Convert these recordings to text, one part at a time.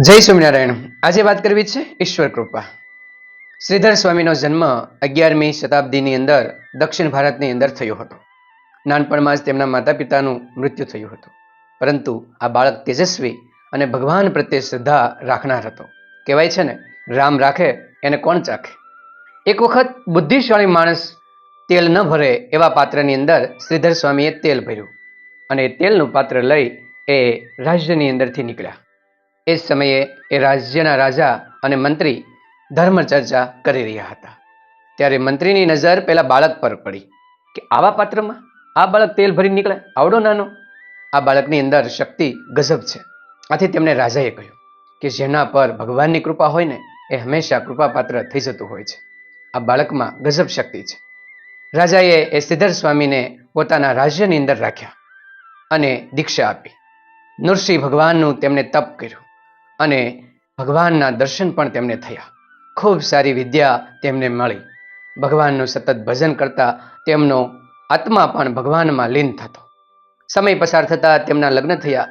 જય સ્વામિનારાયણ. આજે વાત કરવી છે ઈશ્વર કૃપા. શ્રીધર સ્વામીનો જન્મ અગિયારમી શતાબ્દીની અંદર દક્ષિણ ભારતની અંદર થયો હતો. નાનપણમાં જ તેમના માતા પિતાનું મૃત્યુ થયું હતું. પરંતુ આ બાળક તેજસ્વી અને ભગવાન પ્રત્યે શ્રદ્ધા રાખનાર હતો. કહેવાય છે ને, રામ રાખે, એને કોણ ચાખે? એક વખત બુદ્ધિશાળી માણસ તેલ ન ભરે એવા પાત્રની અંદર શ્રીધર સ્વામીએ તેલ ભર્યું. અને તેલનું પાત્ર લઈ એ રાજ્યની અંદરથી નીકળ્યા. એ સમયે એ રાજ્યના રાજા અને મંત્રી ધર્મ ચર્ચા કરી રહ્યા હતા. ત્યારે મંત્રીની નજર પેલા બાળક પર પડી કે આવા પાત્રમાં આ બાળક તેલ ભરી નીકળે? આવડો નાનો? આ બાળકની અંદર શક્તિ ગજબ છે. આથી તેમને રાજાએ કહ્યું કે જેના પર ભગવાનની કૃપા હોય ને, એ હંમેશા કૃપાપાત્ર થઈ જતું હોય છે. આ બાળકમાં ગજબ શક્તિ છે. રાજાએ એ સિદ્ધર સ્વામીને પોતાના રાજ્યની અંદર રાખ્યા અને દીક્ષા આપી. નૃસિંહ ભગવાનનું તેમણે તપ કર્યું. અને ભગવાનના દર્શન પણ તેમને થયા. ખૂબ સારી વિદ્યા તેમને મળી. ભગવાનનું સતત ભજન કરતા તેમનો આત્મા પણ ભગવાનમાં લીન થતો. સમય પસાર થતાં તેમના લગ્ન થયા.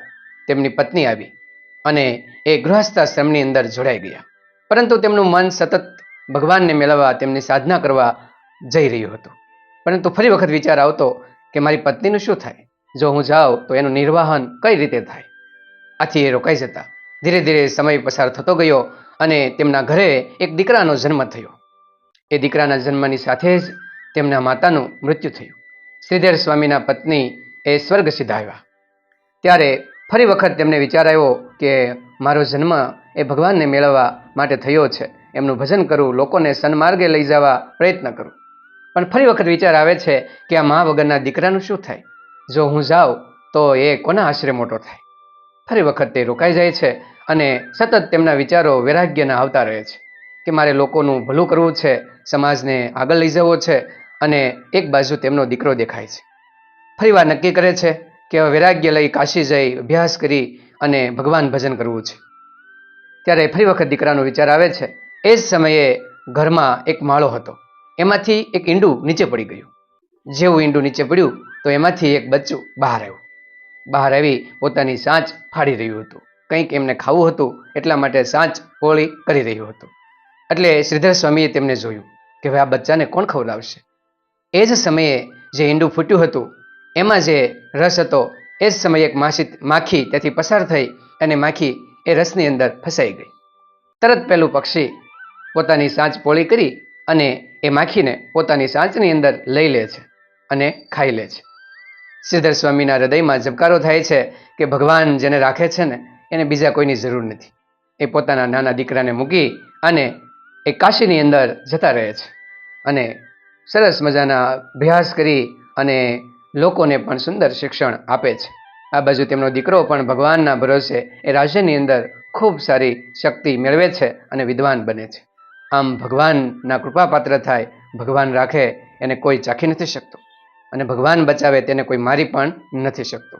તેમની પત્ની આવી અને એ ગૃહસ્થાશ્રમની અંદર જોડાઈ ગયા. પરંતુ તેમનું મન સતત ભગવાનને મેળવવા, તેમની સાધના કરવા જઈ રહ્યું હતું. પરંતુ ફરી વખત વિચાર આવતો કે મારી પત્નીનું શું થાય? જો હું જાઉં તો એનું નિર્વાહન કઈ રીતે થાય? આથી એ રોકાઈ જતા ધીરે ધીરે સમય પસાર થતો ગયો અને તેમના ઘરે એક દીકરાનો જન્મ થયો. એ દીકરાના જન્મની સાથે જ તેમના માતાનું મૃત્યુ થયું. શ્રીધર સ્વામીના પત્ની એ સ્વર્ગ સિધાવ્યા ત્યારે ફરી વખત તેમને વિચાર આવ્યો કે મારો જન્મ એ ભગવાનને મેળવવા માટે થયો છે. એમનું ભજન કરું, લોકોને સન્માર્ગે લઈ જવા પ્રયત્ન કરું. પણ ફરી વખત વિચાર આવે છે કે આ મા વગરના દીકરાનું શું થાય? જો હું જાઉં તો એ કોના આશરે મોટો થાય? ફરી વખત તે રોકાઈ જાય છે અને સતત તેમના વિચારો વૈરાગ્યના આવતા રહે છે કે મારે લોકોનું ભલું કરવું છે, સમાજને આગળ લઈ જવો છે અને એક બાજુ તેમનો દીકરો દેખાય છે. ફરીવાર નક્કી કરે છે કે હવે વૈરાગ્ય લઈ કાશી જઈ અભ્યાસ કરી અને ભગવાન ભજન કરવું છે. ત્યારે ફરી વખત દીકરાનો વિચાર આવે છે. એ જ સમયે ઘરમાં એક માળો હતો. એમાંથી એક ઈંડું નીચે પડી ગયું. જેવું ઈંડું નીચે પડ્યું તો એમાંથી એક બચ્ચું બહાર આવ્યું. બહાર આવી પોતાની સાંચ ફાડી રહ્યું હતું. કંઈક એમને ખાવું હતું એટલા માટે સાંચ પોળી કરી રહ્યું હતું. એટલે શ્રીધર સ્વામીએ તેમને જોયું કે ભાઈ આ બચ્ચાને કોણ ખવડાવશે? એ જ સમયે જે ઈંડું ફૂટ્યું હતું, એમાં જે રસ હતો, એ જ સમયે એક માસી, માખી ત્યાંથી પસાર થઈ અને માખી એ રસની અંદર ફસાઈ ગઈ. તરત પેલું પક્ષી પોતાની સાંચ પોળી કરી અને એ માખીને પોતાની સાંચની અંદર લઈ લે છે અને ખાઈ લે છે. શ્રીધર સ્વામીના હૃદયમાં ઝબકારો થાય છે કે ભગવાન જેને રાખે છે ને એને બીજા કોઈની જરૂર નથી. એ પોતાના નાના દીકરાને મૂકી અને એ કાશીની અંદર જતા રહે છે. અને સરસ મજાના અભ્યાસ કરી અને લોકોને પણ સુંદર શિક્ષણ આપે છે. આ બાજુ તેમનો દીકરો પણ ભગવાનના ભરોસે એ રાજ્યની અંદર ખૂબ સારી શક્તિ મેળવે છે અને વિદ્વાન બને છે. આમ ભગવાનના કૃપાપાત્ર થાય, ભગવાન રાખે, એને કોઈ ચાખી નથી શકતો. અને ભગવાન બચાવે તેને કોઈ મારી પણ નથી શકતો.